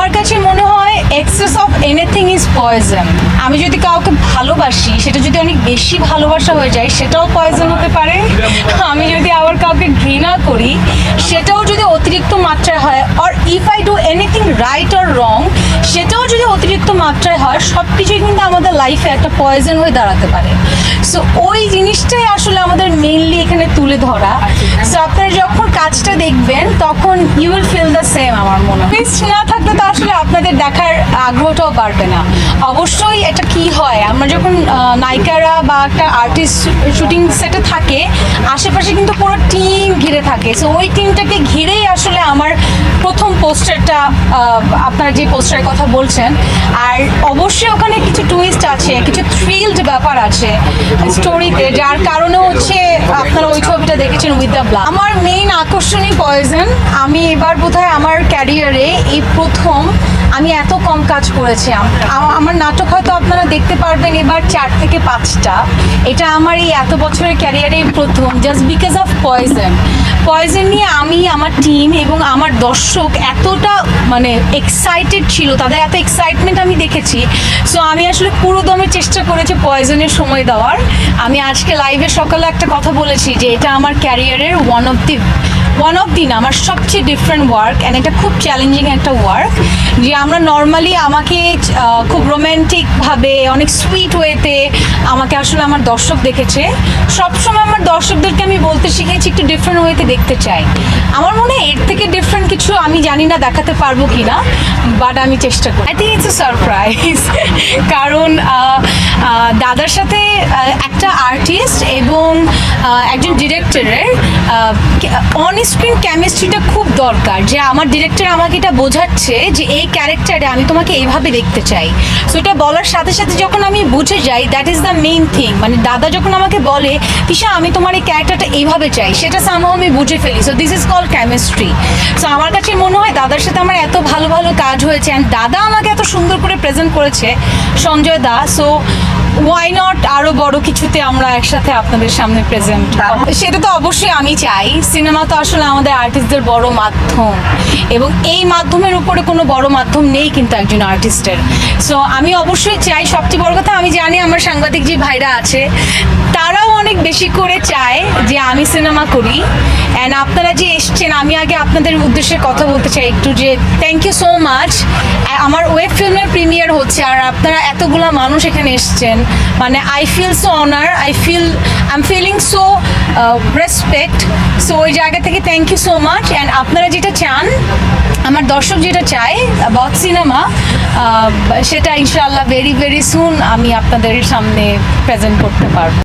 আমার কাছে মনে হয় excess of anything is poison আমি যদি কাউকে ভালোবাসি, সেটা যদি অনেক বেশি ভালোবাসা হয়ে যায়, সেটাও পয়জন হতে পারে। আমি যদি আবার কাউকে ঘৃণা করি, সেটাও যদি অতিরিক্ত মাত্রায় হয় or if I do anything right or wrong সেটাও যদি অতিরিক্ত মাত্রায় হয় সব কিছুই কিন্তু আমাদের লাইফে একটা পয়জন হয়ে দাঁড়াতে পারে। সো ওই জিনিসটাই আসলে আমাদের মেইনলি এখানে তুলে ধরা। সো আপনারা যখন কাজটা দেখবেন, তখন you will feel the same আমার মনে হয়। আসলে আপনাদের দেখার আগ্রহটাও বাড়বে না। অবশ্যই এটা কি হয়? আমরা যখন নায়িকারা বা একটা আর্টিস্ট শুটিং সেটে থাকে, আশেপাশে কিন্তু পুরো টিম ঘিরে থাকে। সো ওই টিমটাকে ঘিরেই আসলে আমার প্রথম পোস্টারটা আপনারা যে পোস্টারের কথা বলছেন। আর অবশ্যই ওখানে কিছু টুইস্ট আছে, কিছু থ্রিলড ব্যাপার আছে স্টোরিতে যার কারণে উইথ দ্য ব্লাড আমার মেইন আকর্ষণই পয়জন আমি এবার বোধহয় আমার ক্যারিয়ারে এই প্রথম আমি এত কম কাজ করেছি। আমার নাটক হয়তো আপনারা দেখতে পারবেন এবার চার থেকে পাঁচটা। এটা আমার এই এত বছরের ক্যারিয়ারে প্রথম just because of poison poison নিয়ে আমি, আমার টিম এবং আমার দর্শক এতটা মানে এক্সাইটেড ছিল, তাদের এত এক্সাইটমেন্ট আমি দেখেছি। সো আমি আসলে পুরো দমে চেষ্টা করেছি পয়জনের সময় দেওয়ার। আমি আজকে লাইভে সকালে একটা কথা বলেছি যে, এটা আমার ক্যারিয়ারের one of the one of দিন আমার সবচেয়ে ডিফারেন্ট ওয়ার্ক অ্যান্ড এটা খুব চ্যালেঞ্জিং একটা ওয়ার্ক যে আমরা নর্মালি আমাকে খুব রোম্যান্টিকভাবে অনেক সুইট ওয়েতে আমাকে আসলে আমার দর্শক দেখেছে। সবসময় আমার দর্শকদেরকে আমি বলতে শিখেছি, একটু ডিফারেন্ট ওয়েতে দেখতে চাই। আমার মনে হয় এর থেকে ডিফারেন্ট কিছু আমি জানি না, দেখাতে পারব কি না বাট আমি চেষ্টা করি। I think it's a surprise কারণ দাদার সাথে একটা আর্টিস্ট এবং একজন ডিরেক্টরের অন স্ক্রিন কেমিস্ট্রিটা খুব দরকার। যে আমার ডিরেক্টর আমাকে এটা বোঝাচ্ছে যে এই ক্যারেক্টারে আমি তোমাকে এইভাবে দেখতে চাই। সো এটা বলার সাথে সাথে যখন আমি বুঝে যাই that is the main thing মানে দাদা যখন আমাকে বলে তিশা আমি তোমার এই ক্যারেক্টারটা এইভাবে চাই, সেটা সামহাও আমি বুঝে ফেলি। So this is call chemistry so আমার কাছে মনে হয় দাদার সাথে আমার এত ভালো ভালো কাজ হয়েছে। অ্যান্ড দাদা আমাকে এত সুন্দর করে প্রেজেন্ট করেছে Sanjay da. So why not আরও বড় কিছুতে আমরা একসাথে আপনাদের সামনে প্রেজেন্ট সেটা তো অবশ্যই আমি চাই। সিনেমা তো আসলে আমাদের আর্টিস্টদের বড় মাধ্যম। এবং এই মাধ্যমের উপরে কোনো বড় মাধ্যম নেই কিন্তু একজন আর্টিস্টের সো আমি অবশ্যই চাই সবচেয়ে বড় কথা আমি জানি আমার সাংবাদিক যে ভাইরা আছে তারাও অনেক বেশি করে চায়। যে আমি সিনেমা করি অ্যান্ড আপনারা যে এসছেন, আমি আগে আপনাদের উদ্দেশ্যে কথা বলতে চাই একটু যে থ্যাংক ইউ সো মাচ আমার ওয়েব ফিল্মের প্রিমিয়ার হচ্ছে, আর আপনারা এতগুলা মানুষ এখানে এসছেন। মানে I feel so honour I feel I am feeling so respect so ওই জায়গা থেকে thank you so much and আপনারা যেটা চান, আমার দর্শক যেটা চায় বথ সিনেমা সেটা ইনশাআল্লাহ ভেরি ভেরি সুন আমি আপনাদের সামনে প্রেজেন্ট করতে পারব।